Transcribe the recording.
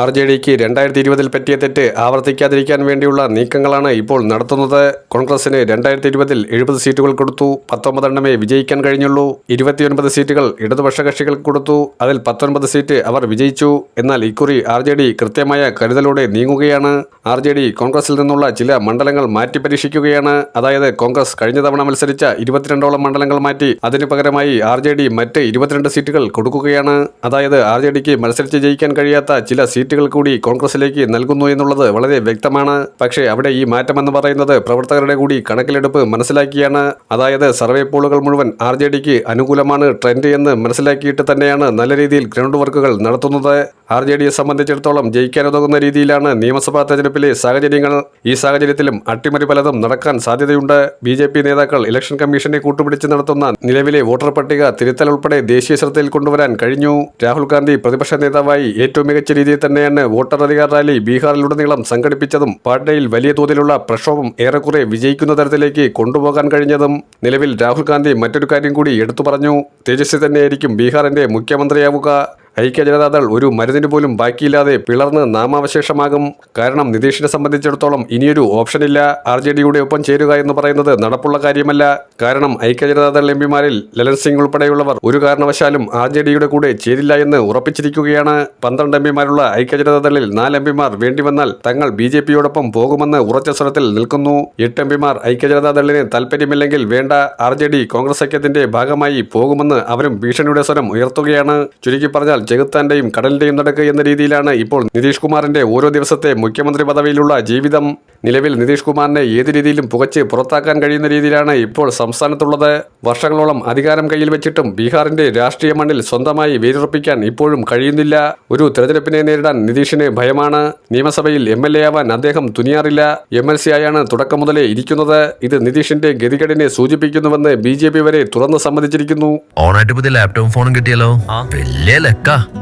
R J ഡിക്ക് രണ്ടായിരത്തി ഇരുപതിൽ പറ്റിയ തെറ്റ് ആവർത്തിക്കാതിരിക്കാൻ വേണ്ടിയുള്ള നീക്കങ്ങളാണ് ഇപ്പോൾ നടത്തുന്നത്. കോൺഗ്രസിന് രണ്ടായിരത്തി ഇരുപതിൽ എഴുപത് സീറ്റുകൾ കൊടുത്തു. പത്തൊമ്പതെണ്ണമേ വിജയിക്കാൻ കഴിഞ്ഞുള്ളൂ. ഇരുപത്തിയൊൻപത് സീറ്റുകൾ ഇടതുപക്ഷ കക്ഷികൾക്ക് കൊടുത്തു. അതിൽ പത്തൊൻപത് സീറ്റ് അവർ വിജയിച്ചു. എന്നാൽ ഇക്കുറി ആർ ജെ ഡി കൃത്യമായ കരുതലോടെ നീങ്ങുകയാണ്. ആർ ജെ ഡി കോൺഗ്രസിൽ നിന്നുള്ള ചില മണ്ഡലങ്ങൾ മാറ്റി പരീക്ഷിക്കുകയാണ്. അതായത് കോൺഗ്രസ് കഴിഞ്ഞ തവണ മത്സരിച്ച ഇരുപത്തിരണ്ടോളം മണ്ഡലങ്ങൾ മാറ്റി അതിനു പകരമായി ആർ ജെ ഡി മറ്റ് ഇരുപത്തിരണ്ട് സീറ്റുകൾ കൊടുക്കുകയാണ്. അതായത് ആർ ജെ ഡിക്ക് മത്സരിച്ച് ജയിക്കാൻ കഴിയാത്ത ചില സീറ്റുകൾ കൂടി കോൺഗ്രസിലേക്ക് നൽകുന്നു എന്നുള്ളത് വളരെ വ്യക്തമാണ്. പക്ഷേ അവിടെ ഈ മാറ്റമെന്ന് പറയുന്നത് പ്രവർത്തകരുടെ കൂടി കണക്കിലെടുപ്പ് മനസ്സിലാക്കിയാണ്. അതായത് സർവേ പോളുകൾ മുഴുവൻ ആർ ജെ ഡിക്ക് അനുകൂലമാണ് ട്രെൻഡ് എന്ന് മനസ്സിലാക്കിയിട്ട് തന്നെയാണ് നല്ല രീതിയിൽ ഗ്രൗണ്ട് വർക്കുകൾ നടത്തുന്നത്. ആർ ജെ ഡിയെ സംബന്ധിച്ചിടത്തോളം ജയിക്കാനുതകുന്ന രീതിയിലാണ് നിയമസഭാ തെരഞ്ഞെടുപ്പിലെ സാഹചര്യങ്ങൾ. ഈ സാഹചര്യത്തിലും അട്ടിമറി പലതും നടക്കാൻ സാധ്യതയുണ്ട്. ബി ജെ പി നേതാക്കൾ ഇലക്ഷൻ കമ്മീഷനെ കൂട്ടുപിടിച്ച് നടത്തുന്ന നിലവിലെ വോട്ടർ പട്ടിക തിരുത്തൽ ഉൾപ്പെടെ ദേശീയ ശ്രദ്ധയിൽ കൊണ്ടുവരാൻ കഴിഞ്ഞു. രാഹുൽ ഗാന്ധി പ്രതിപക്ഷ നേതാവായി ഏറ്റവും മികച്ച രീതിയിൽ തന്നെയാണ് വോട്ടർ അധികാർ റാലി ബീഹാറിലുടനീളം സംഘടിപ്പിച്ചതും പാട്നയിൽ വലിയ തോതിലുള്ള പ്രക്ഷോഭം ഏറെക്കുറെ വിജയിക്കുന്ന തരത്തിലേക്ക് കൊണ്ടുപോകാൻ കഴിഞ്ഞതും നിലവിൽ രാഹുൽ ഗാന്ധി മറ്റൊരു കാര്യം കൂടി എടുത്തു പറഞ്ഞു. തേജസ്വി തന്നെയായിരിക്കും ബീഹാറിന്റെ മുഖ്യമന്ത്രിയാവുക. ഐക്യ ജനതാദൾ ഒരു മരുന്നിന് പോലും ബാക്കിയില്ലാതെ പിളർന്ന് നാമാവശേഷമാകും. കാരണം നിതീഷിനെ സംബന്ധിച്ചിടത്തോളം ഇനിയൊരു ഓപ്ഷനില്ല ആർ ജെ ഡിയുടെ ഒപ്പം ചേരുക എന്ന് പറയുന്നത് നടപ്പുള്ള കാര്യമല്ല. കാരണം ഐക്യ ജനതാദൾ എം പിമാരിൽ ലലൻ സിംഗ് ഉൾപ്പെടെയുള്ളവർ ഒരു കാരണവശാലും ആർ ജെ ഡിയുടെ കൂടെ ചേരില്ല എന്ന് ഉറപ്പിച്ചിരിക്കുകയാണ്. പന്ത്രണ്ട് എം പിമാരുള്ള ഐക്യ ജനതാദളിൽ നാല് എം പിമാർ വേണ്ടിവന്നാൽ തങ്ങൾ ബി ജെ പിയോടൊപ്പം പോകുമെന്ന് ഉറച്ച സ്വരത്തിൽ നിൽക്കുന്നു. എട്ട് എം പിമാർ ഐക്യ ജനതാദളിന് താൽപ്പര്യമില്ലെങ്കിൽ വേണ്ട. ആർ ജെ ഡി കോൺഗ്രസ് സഖ്യത്തിന്റെ ഭാഗമായി പോകുമെന്ന് അവരും ഭീഷണിയുടെ സ്വരം ഉയർത്തുകയാണ്. ചുരുക്കി പറഞ്ഞാൽ ചെകുത്താന്റെയും കടലിന്റെയും നടക്ക് എന്ന രീതിയിലാണ് ഇപ്പോൾ നിതീഷ് കുമാറിന്റെ ഓരോ ദിവസത്തെ മുഖ്യമന്ത്രി പദവിയിലുള്ള ജീവിതം നിലവിൽ നിതീഷ് കുമാറിനെ ഏത് രീതിയിലും പുകച്ച് പുറത്താക്കാൻ കഴിയുന്ന രീതിയിലാണ് ഇപ്പോൾ സംസ്ഥാനത്തുള്ളത്. വർഷങ്ങളോളം അധികാരം കയ്യിൽ വെച്ചിട്ടും ബീഹാറിന്റെ രാഷ്ട്രീയ മണ്ണിൽ സ്വന്തമായി വേരുറപ്പിക്കാൻ ഇപ്പോഴും കഴിയുന്നില്ല. ഒരു തെരഞ്ഞെടുപ്പിനെ നേരിടാൻ നിതീഷിന് ഭയമാണ്. നിയമസഭയിൽ എം എൽ എ ആവാൻ അദ്ദേഹം തുനിയാറില്ല. എം എൽ സി ആയാണ് തുടക്കം മുതലേ ഇരിക്കുന്നത്. ഇത് നിതീഷിന്റെ ഗതികേടിനെ സൂചിപ്പിക്കുന്നുവെന്ന് ബി ജെ പി വരെ തുറന്നു സമ്മതിച്ചിരിക്കുന്നു. ഓണായിട്ട് പുതിയ ലാപ്ടോപ്പ് ഫോണും കിട്ടിയല്ലോ. വലിയ ലക്ക.